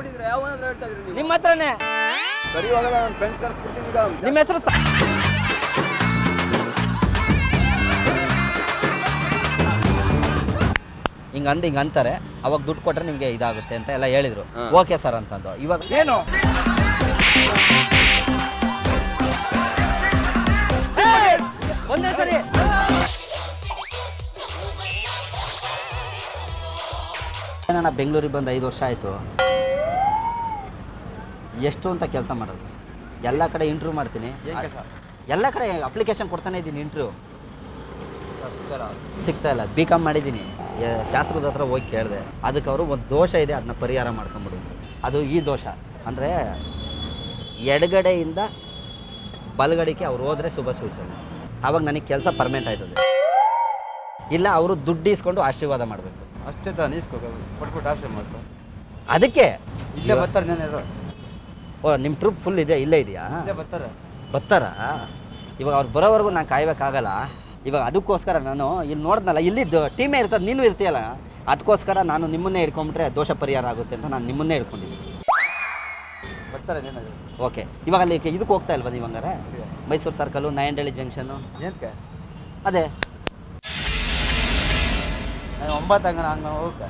ಕೊಟ್ಟಿದ್ರೆ ಯಾವನಾದ್ರೂ ಹೇಳ್ತಾ ಇದ್ರಿ ನೀವು? ನಿಮ್ಮ ಹತ್ರನೇ. ಸರಿ ಹೋಗಲ್ಲ ನನ್ನ ಫ್ರೆಂಡ್ಸ್ ಕರ್ಸ್ಬಿಡ್ತೀನಿ ಈಗ. ನಿಮ್ಮ ಹೆಸರು ಸ- ಹಿಂಗ್ ಅಂದ್ ಹಿಂಗ್ ಅಂತಾರೆ. ಅವಾಗ ದುಡ್ಡು ಕೊಟ್ರೆ ನಿಮ್ಗೆ ಇದಾಗುತ್ತೆ ಅಂತ ಎಲ್ಲ ಹೇಳಿದ್ರು. ಓಕೆ ಸರ್ ಅಂತಂದು. ಇವಾಗ ಏನು? ಒಂದೇ ಸರಿ. ನಾನು ಬೆಂಗಳೂರಿಗೆ ಬಂದು ಐದು ವರ್ಷ ಆಯಿತು. ಎಷ್ಟು ಅಂತ ಕೆಲಸ ಮಾಡೋದು. ಎಲ್ಲ ಕಡೆ ಇಂಟ್ರ್ಯೂ ಮಾಡ್ತೀನಿ. ಏನು ಕೆಲಸ? ಎಲ್ಲ ಕಡೆ ಅಪ್ಲಿಕೇಶನ್ ಕೊಡ್ತಾನೆ ಇದ್ದೀನಿ ಇಂಟ್ರ್ಯೂ ಸಿಗ್ತಾ ಇಲ್ಲ ಬಿ ಕಾಮ್ ಮಾಡಿದ್ದೀನಿ. ಶಾಸ್ತ್ರದ ಹತ್ರ ಹೋಗಿ ಕೇಳಿದೆ. ಅದಕ್ಕೆ ಅವರು ಒಂದು ದೋಷ ಇದೆ ಅದನ್ನ ಪರಿಹಾರ ಮಾಡ್ಕೊಂಬಿಡು ಅದು ಈ ದೋಷ. ಅಂದರೆ ಎಡಗಡೆಯಿಂದ ಬಲಗಡೆಗೆ ಅವ್ರು ಹೋದರೆ ಶುಭ ಸೂಚನೆ. ಆವಾಗ ನನಗೆ ಕೆಲಸ ಪರ್ಮನೆಂಟ್ ಆಯ್ತದೆ. ಇಲ್ಲ ಅವರು ದುಡ್ಡು ಇಸ್ಕೊಂಡು ಆಶೀರ್ವಾದ ಮಾಡಬೇಕು. ಅಷ್ಟೇ ತಾನು ಇಸ್ಕೋ ಕೊಟ್ಬಿಟ್ಟು ಆಶೀರ್ವಾದ ಮಾಡ್ಕೊ ಅದಕ್ಕೆ ಇಲ್ಲೇ ಬರ್ತಾರೆ ನಾನು ಓ ನಿಮ್ಮ ಟ್ರಿಪ್ ಫುಲ್ ಇದೆ ಇಲ್ಲೇ ಇದೆಯಾ? ಬರ್ತಾರ. ಬರ್ತಾರೆ? ಇವಾಗ ಅವ್ರು ಬರೋವರೆಗೂ ನಾನು ಕಾಯ್ಬೇಕಾಗಲ್ಲ. ಇವಾಗ ಅದಕ್ಕೋಸ್ಕರ ನಾನು ಇಲ್ಲಿ ನೋಡಿದ್ನಲ್ಲ ಇಲ್ಲಿ ಟೀಮೇ ಇರ್ತದೆ ನೀನು ಇರ್ತೀಯಲ್ಲ? ಅದಕ್ಕೋಸ್ಕರ ನಾನು ನಿಮ್ಮನ್ನೇ ಹಿಡ್ಕೊಂಬಿಟ್ರೆ ದೋಷ ಪರಿಹಾರ ಆಗುತ್ತೆ ಅಂತ ನಾನು ನಿಮ್ಮನ್ನೇ ಹಿಡ್ಕೊಂಡಿದ್ದೀನಿ. ಬರ್ತಾರೆ ಓಕೆ ಇವಾಗ ಅಲ್ಲಿ ಇದಕ್ಕೆ ಹೋಗ್ತಾ ಇಲ್ವಾ ನೀವು ಹಂಗಾರೆ ಮೈಸೂರು ಸರ್ಕಲು ನಯಂಡಳ್ಳಿ ಜಂಕ್ಷನು ಏನಕ್ಕೆ? ಅದೇ. ಒಂಬತ್ತು ಹಂಗ ನಾನು ಹೋಗ್ತೆ.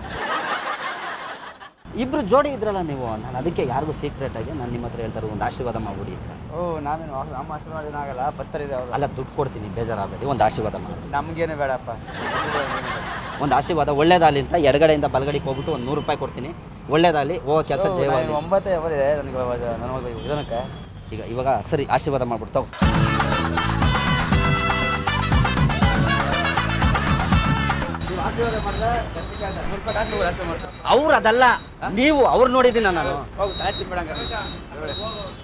ಇಬ್ರು ಜೋಡಿ ಇದ್ರಲ್ಲ ನೀವು? ನಾನು ಅದಕ್ಕೆ ಯಾರಿಗೂ ಸೀಕ್ರೆಟ್ ಆಗಿ ನಾನು ನಿಮ್ಮ ಹತ್ರ ಹೇಳ್ತಾರೆ ಒಂದು ಆಶೀರ್ವಾದ ಮಾಡ್ಬಿಡಿ ಅಂತ. ಓ ನಾವೇನು ನಮ್ಮ ಆಶೀರ್ವಾದ ಏನಾಗಲ್ಲ ಪತ್ತರ ಇದೆ ಅವರು. ಅಲ್ಲ ದುಡ್ಡು ಕೊಡ್ತೀನಿ ಬೇಜಾರಾಗಬೇಡಿ ಒಂದು ಆಶೀರ್ವಾದ ಮಾಡಿ ನಮಗೇನು ಬೇಡಪ್ಪ. ಒಂದು ಆಶೀರ್ವಾದ ಒಳ್ಳೇದಾಗಲಿ ಅಂತ ಎಡಗಡೆಯಿಂದ ಬಲಗಡೆಗೆ ಹೋಗ್ಬಿಟ್ಟು ಒಂದು ನೂರು ರೂಪಾಯಿ ಕೊಡ್ತೀನಿ. ಒಳ್ಳೇದಾಗಲಿ ಹೋಗೋ ಕೆಲಸ ಓ, ಜಯವಾಗಲಿ. ನಾನು ಒಂಬತ್ತೇ ಅವರೇ ನನಗೆ ಈಗ ಇವಾಗ ಸರಿ ಆಶೀರ್ವಾದ ಮಾಡಿಬಿಡ್ತಾವೆ ತಗೋ ಅವ್ರು ಅದಲ್ಲ ನೀವು ಅವ್ರು ನೋಡಿದ್ದೀನಿ ನಾನು.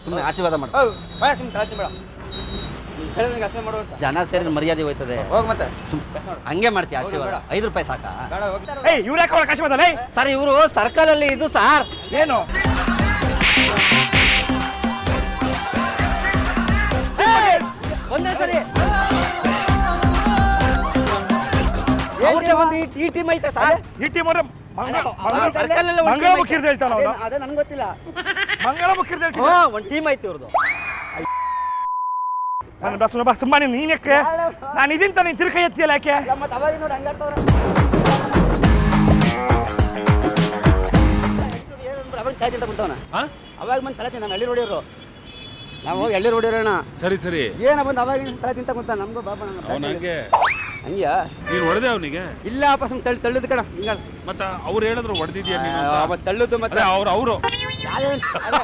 ಸುಮ್ಮನೆ ಆಶೀರ್ವಾದ ಮಾಡಿ. ಜನ ಸೇರಿ ಮರ್ಯಾದೆ ಹೋಯ್ತದೆ. ಹೋಗು ಮಾಡ್ತೀವಿ ಆಶೀರ್ವಾದ? ಐದು ರೂಪಾಯಿ ಸಾಕಾ? ಸರ್ ಇವರು ಸರ್ಕಲ್ ಅಲ್ಲಿ ಇದು ಸಾರ್. ಏನು? ಒಂದೇ ಸರಿ. ಈ- ಟೀಮ್ ಐತೆ ಸರ್. ಈ ಟೀಮ್ ಅಲ್ಲಿ ಮಂಗಳ team ಹೇಳ್ತಾನ ಅವನು. ಅದೇ- ಅದೇ ಗೊತ್ತಿಲ್ಲ. ಮಂಗಳ ಮುಖಿರ್ದ ಹೇಳ್ತಾನ ಒಂದು ಟೀಮ್ ಐತೆ ಇವ್ರದ್ದು ನಾನು ಬಸ್ ಬಾ ಸುಮ್ಮನೆ ನೀನು ನೀನ್ ಯಾಕೆ? ನಾನು ಇದೀನಿ ತಾನೆ ತಿರ್ಕೈ ಎತ್ತಿಯಲ್ಲ ಯಾಕೆ? ಮತ್ತೆ ಅವಾಗ ನೋಡಿ ಹಂಗಾಡ್ತವ್ರೆ ಅವಾಗ ತಲೆ ತಿಂತ ಬಿಡ್ತಾವನ ಅವಾಗ ಬಂದು ತಲೆ ತಿಂತ ಹಳ್ಳಿ ನೋಡಿದ್ರು ನಾವು ಎಳ್ಳಿ ನೋಡಿರೋಣ ಸರಿ ಸರಿ. ಏನ ಬಂದು ಅವಾಗ ತಲೆ ತಿಂತ ಕುಂತ ನಮಗೂ ಬಾಬಾ ಅವನ ಹಂಗೆ ಹಂಗ್ಯಾ? ನೀನು ಹೊಡೆದೆ ಅವನಿಗೆ? ಇಲ್ಲ ವಾಪಸ್ ತಳ್ಳಿ ತಳ್ಳಿದ್ ಕಣ ಹಿಂಗ ಮತ್ತ ಅವ್ರು ಹೇಳಿದ್ರು ಹೊಡೆದಿದ್ಯಾ ನೀನು ಅಂತ. ಅವತ್ತು ತಳ್ಳುದು ಮತ್ತೆ ಅದೇ ಅವ್ರು ಅವರು. ಯಾವ್ದೇ- ಅದೇ.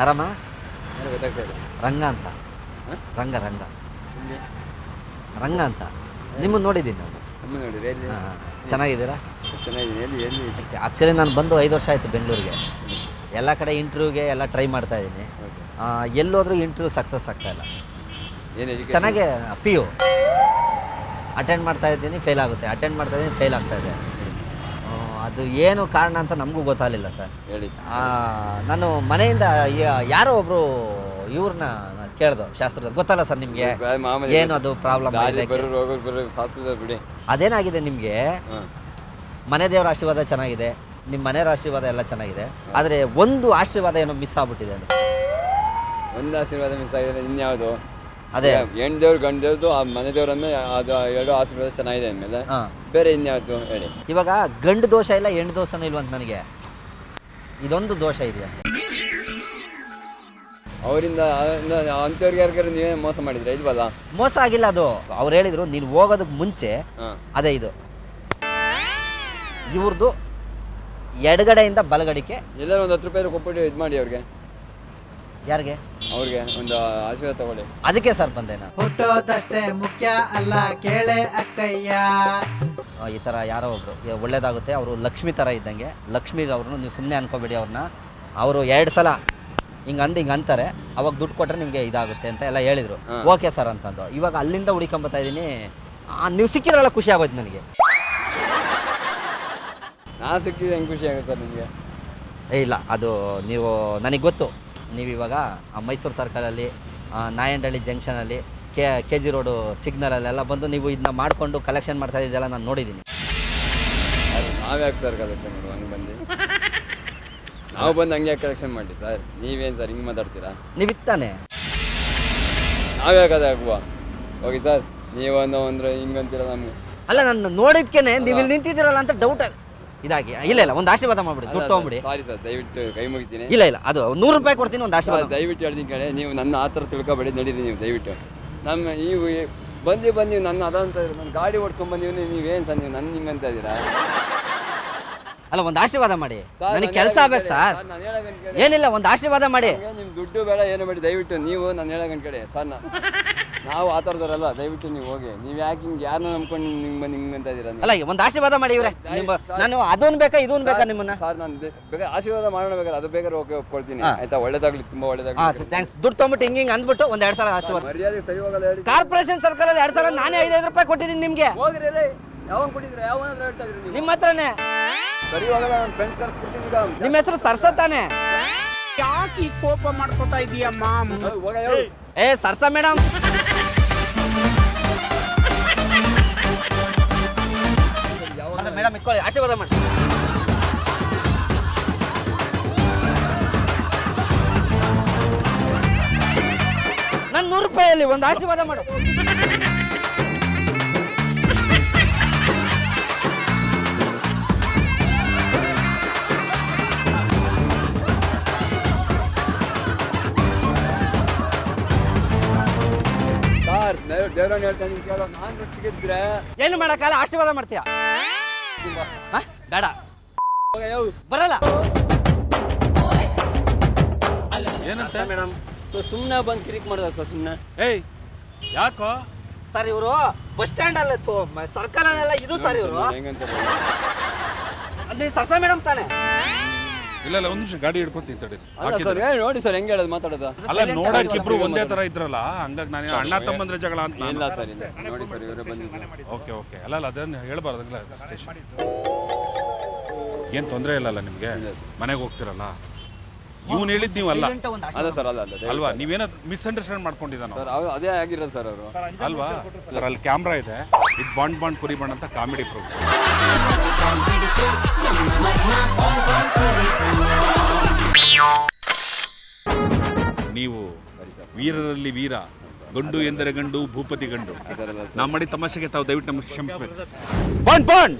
ಆರಾಮ? ನನಗೆ ಗೊತ್ತಾಗ್ತಾ ಇದೆ ರಂಗ ಅಂತ. ಹ? ರಂಗ ರಂಗ. ಇಲ್ಲಿ ರಂಗ ಅಂತ. ನಿಮ್ಮ ನೋಡಿದ್ದೀನಿ ನಾನು. ಅಮ್ಮ ಎಲ್ಲಿ? ಹಾ, ಚೆನ್ನಾಗಿದ್ದೀರಾ? ಚೆನ್ನಾಗಿದೆ ಎಲ್ಲಿ ಎಲ್ಲಿ? ಆ್ಯಕ್ಚುಲಿ ನಾನು ಬಂದು ಐದು ವರ್ಷ ಆಯಿತು ಬೆಂಗಳೂರಿಗೆ. ಎಲ್ಲ ಕಡೆ ಇಂಟರ್ವ್ಯೂಗೆ ಎಲ್ಲ ಟ್ರೈ ಮಾಡ್ತಾ ಇದ್ದೀನಿ. ಎಲ್ಲೋದ್ರೂ ಇಂಟರ್ವ್ಯೂ ಸಕ್ಸಸ್ ಆಗ್ತಾ ಇಲ್ಲ. ಏನು ಚೆನ್ನಾಗೆ ಪಿ ಯು. ಅಟೆಂಡ್ ಮಾಡ್ತಾ ಇದ್ದೀನಿ ಫೇಲ್ ಆಗುತ್ತೆ. ಅಟೆಂಡ್ ಮಾಡ್ತಾ ಇದ್ದೀನಿ ಫೇಲ್ ಆಗ್ತಾ ಇದೆ. ಆ, ಅದು ಏನು ಕಾರಣ ಅಂತ ನಮಗೂ ಗೊತ್ತಾಗಲಿಲ್ಲ ಸರ್. ಹೇಳಿ ಆ, ನಾನು ಮನೆಯಿಂದ ಯ- ಯಾರೋ ಒಬ್ಬರು ಇವ್ರನ್ನ ಕೇಳ್ದು ಶಾಸ್ತ್ರದ ಗೊತ್ತಲ್ಲ ಸರ್ ನಿಮಗೆ? ಮಾಮೂಲಿ ಏನು ಅದು ಪ್ರಾಬ್ಲಮ್ ದಾರಿ ಆಗಿದೆ ಬರೋರು ಹೋಗೋರು ಬರೋರು ಸಾಕ್ತದ ಬಿಡಿ. ಅದೇನಾಗಿದೆ ನಿಮಗೆ? ಹಾಂ. ಮನೆ ದೇವರ ಆಶೀರ್ವಾದ ಚೆನ್ನಾಗಿದೆ. ನಿಮ್ಮ ಮನೆಯವರ ಆಶೀರ್ವಾದ ಎಲ್ಲ ಚೆನ್ನಾಗಿದೆ. ಆದರೆ ಒಂದು ಆಶೀರ್ವಾದ ಏನೋ ಮಿಸ್ ಆಗ್ಬಿಟ್ಟಿದೆ ಒಂದು ಆಶೀರ್ವಾದ ಮಿಸ್ ಆಗಿದೆ ಇನ್ಯಾವುದು? ಅದೇ. ಹೆಣ್ಣು ದೇವ್ರು ಗಂಡು ದೇವ್ರದ್ದು ಆ ಮನೆ ದೇವರನ್ನ ಅದು ಎರಡು ಆಶೀರ್ವಾದ ಚೆನ್ನಾಗಿದೆ ಅಂದಮೇಲೆ ಹಾಂ. ಬೇರೆ ಇನ್ಯಾವುದು ಹೇಳಿ. ಇವಾಗ ಗಂಡು ದೋಷ ಇಲ್ಲ ಹೆಣ್ಣು ದೋಷನೂ ಇಲ್ವಂತ ನನಗೆ. ಇದೊಂದು ದೋಷ ಇದೆ ಅವರಿಂದ ಅಂಥವ್ರಿಗೆ ಯಾರಿಗಾರು ನೀವೇ ಮೋಸ ಮಾಡಿದ್ರೆ? ಇಲ್ವಲ್ಲ? ಮೋಸ ಆಗಿಲ್ಲ ಅದು. ಅವ್ರು ಹೇಳಿದ್ರು ನೀನು ಹೋಗೋದಕ್ಕೆ ಮುಂಚೆ ಹಾಂ. ಅದೇ ಇದು. ಇವ್ರದ್ದು ಎಡಗಡೆಯಿಂದ ಬಲಗಡಿಕೆ ಎಲ್ಲರೂ ಒಂದು ಹತ್ತು ರೂಪಾಯಿ ಕೊಟ್ಬಿಟ್ಟು ಇದು ಮಾಡಿ ಅವ್ರಿಗೆ. ಯಾರಿಗೆ? ಅವ್ರಿಗೆ ಒಂದು ಆಶೀರ್ವಾದ ತಗೊಳ್ಳಿ. ಅದಕ್ಕೆ ಸರ್ ಬಂದೆ ನಾನು. ಹುಟ್ಟೋದಷ್ಟೇ ಮುಖ್ಯ ಅಲ್ಲ ಕೇಳೆ ಅಕ್ಕಯ್ಯ. ಆ, ಈ ಥರ ಯಾರೋ ಒಬ್ರು ಏ, ಒಳ್ಳೇದಾಗುತ್ತೆ. ಅವರು ಲಕ್ಷ್ಮಿ ಥರ ಇದ್ದಂಗೆ. ಲಕ್ಷ್ಮಿ ಅವ್ರನ್ನ ನೀವು ಸುಮ್ಮನೆ ಅನ್ಕೋಬೇಡಿ ಅವ್ರನ್ನ. ಅವರು ಎರಡು ಸಲ ಹಿಂಗೆ ಅಂದು ಹಿಂಗೆ ಅಂತಾರೆ. ಅವಾಗ ದುಡ್ಡು ಕೊಟ್ಟರೆ ನಿಮಗೆ ಇದಾಗುತ್ತೆ ಅಂತ ಎಲ್ಲ ಹೇಳಿದರು. ಹಾ. ಓಕೆ ಸರ್ ಅಂತಂದು. ಇವಾಗ ಅಲ್ಲಿಂದ ಹುಡಿಕೊಂಬತ್ತಾ ಇದ್ದೀನಿ. ನೀವು ಸಿಕ್ಕಿದ್ರಲ್ಲ ಖುಷಿ ಆಗೋಯ್ತು ನನಗೆ. ನಾ ಸಿಕ್ಕಿದೆ ಹೆಂಗೆ ಖುಷಿ ಆಗುತ್ತೆ ನಿಮಗೆ? ಏ ಇಲ್ಲ ಅದು ನೀವು ನನಗೆ ಗೊತ್ತು. ನೀವು ಇವಾಗ ಆ ಮೈಸೂರು ಸರ್ಕಲಲ್ಲಿ ನಾಯಂಡಳ್ಳಿ ನಾಯಂಡಹಳ್ಳಿ ಜಂಕ್ಷನಲ್ಲಿ ಕೆ ಕೆ ಜಿ ರೋಡು ಸಿಗ್ನಲಲ್ಲೆಲ್ಲ ಬಂದು ನೀವು ಇದನ್ನ ಮಾಡಿಕೊಂಡು ಕಲೆಕ್ಷನ್ ಮಾಡ್ತಾ ಇದ್ದೆಲ್ಲ ನಾನು ನೋಡಿದ್ದೀನಿ ಅದು ನಾವ್ಯಾಕೆ ಸರ್ ಕಲೆಕ್ಷನ್ ಮಾಡುವ ಹಂಗೆ ಬಂದು? ನಾವು ಬಂದು ಹಂಗೆ ಕಲೆಕ್ಷನ್ ಮಾಡಿ ಸರ್ ನೀವೇನು ಸರ್ ಹಿಂಗೆ ಮಾತಾಡ್ತೀರಾ? ನೀವಿತ್ತಾನೆ. ಇತ್ತಾನೆ ಅದೇ ಆಗುವ? ಓಕೆ ಸರ್ ನೀವೊಂದು ಅಂದ್ರೆ ಹಿಂಗಂತೀರ ನಮ್ಗೆ. ಅಲ್ಲ ನಾನು ನೋಡಿದ್ಕೇನೆ ನೀವು ಇಲ್ಲಿ ನಿಂತಿದ್ದೀರಲ್ಲ ಅಂತ ಡೌಟ್ ಇದಾಗಿ. ಇಲ್ಲ ಇಲ್ಲ ಒಂದು ಆಶೀರ್ವಾದ ಮಾಡ್ಬಿಡಿ ದುಡ್ಡು ತೊಗೊಂಬಿಡಿ. ಸಾರಿ ಸರ್ ದಯವಿಟ್ಟು ಕೈ ಮುಗಿತೀನಿ. ಇಲ್ಲ ಇಲ್ಲ ಅದು ನೂರು ರೂಪಾಯಿ ಕೊಡ್ತೀನಿ ಒಂದು ಆಶೀರ್ವಾದ. ದಯವಿಟ್ಟು ಹೇಳ್ತೀನಿ ಕಡೆ ನೀವು ನನ್ನ ಆ ಥರ ತಿಳ್ಕೊಬೇಡಿ ನಡೀರಿ ನೀವು ದಯವಿಟ್ಟು. ನಮ್ಮ ನೀವು ಈ- ಬಂದು ಬಂದು ನೀವು ನನ್ನ ಅದಂತ ನನ್ನ ಗಾಡಿ ಓಡಿಸ್ಕೊಂಡ್ ನೀವು ನೀವೇನು ಸರ್ ನೀವು ನನ್ನ ಹಿಂಗಂತ ಇದ್ದೀರಾ? ಅಲ್ಲ ಒಂದು ಆಶೀರ್ವಾದ ಮಾಡಿ. ನನಗೆ ಕೆಲಸ ಆಗ್ಬೇಕು ಸರ್. ಹೇಳೋ ಏನಿಲ್ಲ ಒಂದು ಆಶೀರ್ವಾದ ಮಾಡಿ. ನಿಮ್ಮ ನಿಮ್ ದುಡ್ಡು ಬೇಡ ಏನು ಮಾಡಿ ದಯವಿಟ್ಟು ನೀವು ನಾನು ಹೇಳೋ ಕಡೆ ಸರ್ ನಾ- ನಾವು ಆ ಥರದವರಲ್ಲ ದಯವಿಟ್ಟು ನೀವು ಹೋಗಿ. ನೀವು ಯಾಕೆ ಹಿಂಗೆ ಯಾರನ್ನ ನಂಬ್ಕೊಂಡು ನಿಮ್ಗೆ ಬಂದು ಹಿಂಗೆ ಅಂತ ಇದ್ದೀರಾ ನೀವು? ಅಲ್ಲ ಒಂದು ಆಶೀರ್ವಾದ ಮಾಡಿ ಇವ್ರೆ. ನಿಮ್ಮ ನಾನು ಅದೊಂದು ಬೇಕಾ ಇದೊಂದು ಬೇಕಾ ನಿಮ್ಮನ್ನ? ಸರ್ ನಾನು ಬೇಕಾ ಆಶೀರ್ವಾದ ಮಾಡೋಣ ಬೇಕಾದ್ರೆ ಅದು ಬೇಕಾದ್ರೆ ಓಕೆ ಒಪ್ಕೊಳ್ತೀನಿ. ಹಾ. ಆಯ್ತಾ? ಒಳ್ಳೇದಾಗ್ಲಿ ತುಂಬಾ ಹಾಂ ಒಳ್ಳೇದಾಗ್ಲಿ ಥ್ಯಾಂಕ್ಸ್ ದುಡ್ಡು ತೊಗೊಂಬಿಟ್ಟು ಹಿಂಗೆ ಹಿಂಗೆ ಅಂದ್ಬಿಟ್ಟು ಒಂದು ಎರಡು ಸಾವಿರ ಆಶೀರ್ವಾದ. ಮರ್ಯಾದೆ ಸರಿ ಹೋಗಲ್ಲ ಹೇಳಿ. ಕಾರ್ಪೊರೇಷನ್ ಸರ್ಕಲಲ್ಲಿ ಎರಡು ಸಾವಿರ ನಾನೇ ಐದೈದು ರೂಪಾಯಿ ಕೊಟ್ಟಿದ್ದೀನಿ ನಿಮಗೆ. ಹೋಗ್ರಿ ರೇ. ಯಾವಾಗ ಕೊಟ್ಟಿದ್ರೆ? ಯಾವಾಗ ಹೇಳ್ತಾ ಇದ್ರಿ ನೀವು? ನಿಮ್ಮ ಹತ್ರನೇ. ಸರಿ ಹೋಗಲ್ಲ ನನ್ನ ಫ್ರೆಂಡ್ಸ್ ಕರ್ಸ್ಬಿಡ್ತೀನಿ ಈಗ. ನಿಮ್ಮ ಹೆಸರು ಸರ್ಸ ತಾನೆ? ಯಾಕೆ ಈ ಕೋಪ ಮಾಡ್ಕೋತಾ ಇದೀಯಮ್ಮ? ಮಾಮ್ ಹೋಗ. ಏ ಸರ್ಸ ಮೇಡಮ್. ಮೇಡಮ್ ಇಟ್ಕೊಳ್ಳಿ ಆಶೀರ್ವಾದ ಮಾಡಿ. ನನ್ನ ನೂರು ರೂಪಾಯಲ್ಲಿ ಒಂದು ಆಶೀರ್ವಾದ ಮಾಡು. ಸರ್ ದೇವ್ರನ್ನ ಹೇಳ್ತಾ ಇದ್ದೀನಿ ಕೇಳೋ ನಾನು ರೊಟ್ಟಿಗಿದ್ರೆ ಏನು ಮಾಡಕ್ಕಲ್ಲ ಆಶೀರ್ವಾದ ಮಾಡ್ತೀಯ? ಹಾ? ಬೇಡ. ಬರಲ್ಲ. ಏನಂತ? ಮೇಡಮ್ ಸುಮ್ನೆ ಸುಮ್ಮನೆ ಬಂದು ಕಿರಿಕ್ ಮಾಡಿದ ಸರ್ ಸುಮ್ಮನೆ ಏಯ್ ಯಾಕೋ? ಸರ್ ಇವರು ಬಸ್ ಸ್ಟ್ಯಾಂಡ್ ಅಲ್ಲ ಸರ್ಕಲ್ ಅಲ್ಲ ಇದು ಸರ್ ಇವರು. ಅದೇ ಅದು ಸರ್ಸ ಮೇಡಮ್ ತಾನೆ. ಇಲ್ಲ ಇಲ್ಲ ಒಂದು ನಿಮಿಷ ಗಾಡಿ ಹಿಡ್ಕೊಂತೀನಿ ತಡೀರಿ ಅಲ್ಲ ಸರ್ ಹೇಳಿ ನೋಡಿ ಸರ್ ಹೆಂಗೆ ಹೇಳೋದು ಮಾತಾಡೋದು? ಅಲ್ಲ ನೋಡಕ್ ಇಬ್ರು ಒಂದೇ ತರ ಇದ್ರಲ್ಲ ಹಂಗಾಗಿ ನಾನು ಅಣ್ಣ ತಮ್ಮಂದ್ರೆ ಜಗಳ ಅಂತ ನಾನು ಇಲ್ಲ ಸರ್ ಇಲ್ಲ ನೋಡಿ ಸರ್ ಇವರೇ ಬಂದಿದ್ದು ಓಕೆ ಓಕೆ. ಅಲ್ಲ ಅಲ್ಲ ಅದನ್ನ ಹೇಳ್ಬಾರ್ದಂಗಿಲ್ಲ ಸ್ಟೇಷನ್ ಏನ್ ತೊಂದರೆ ಇಲ್ಲಲ್ಲ ನಿಮಗೆ? ಮನೆಗೆ ಹೋಗ್ತಿರಲ್ಲ? ಇವನು ಹೇಳಿದ್ ನೀವು ಅಲ್ಲ ಅಲ್ಲ ಸರ್ ಅಲ್ಲ ಅಲ್ಲ ಅಲ್ವಾ? ನೀವೇನೋ ಮಿಸ್ಅಂಡರ್ಸ್ಟ್ಯಾಂಡ್ ಮಾಡ್ಕೊಂಡಿದ್ದಾನೋ? ಸರ್ ಅದೇ ಆಗಿರೋದು ಸರ್ ಅವರು. ಅಲ್ವಾ? ಸರ್. ಅಲ್ಲಿ ಕ್ಯಾಮ್ರಾ ಇದೆ. ಇದು ಬಾಂಡ್ ಬಾಂಡ್ ಕುರಿ ಬಾಂಡ್ ಅಂತ ಕಾಮಿಡಿ ಪ್ರೋಗ್ರಾಮ್ ನೀವು ವೀರರಲ್ಲಿ ವೀರ ಗಂಡು ಎಂದರೆ ಗಂಡು ಭೂಪತಿ ಗಂಡು. ನಮ್ಮಡಿ ನಾವು ಮಾಡಿ ತಮಾಷೆಗೆ ತಾವು ದಯವಿಟ್ಟು ನಮಗೆ ಕ್ಷಮಿಸಬೇಕು. Bond bond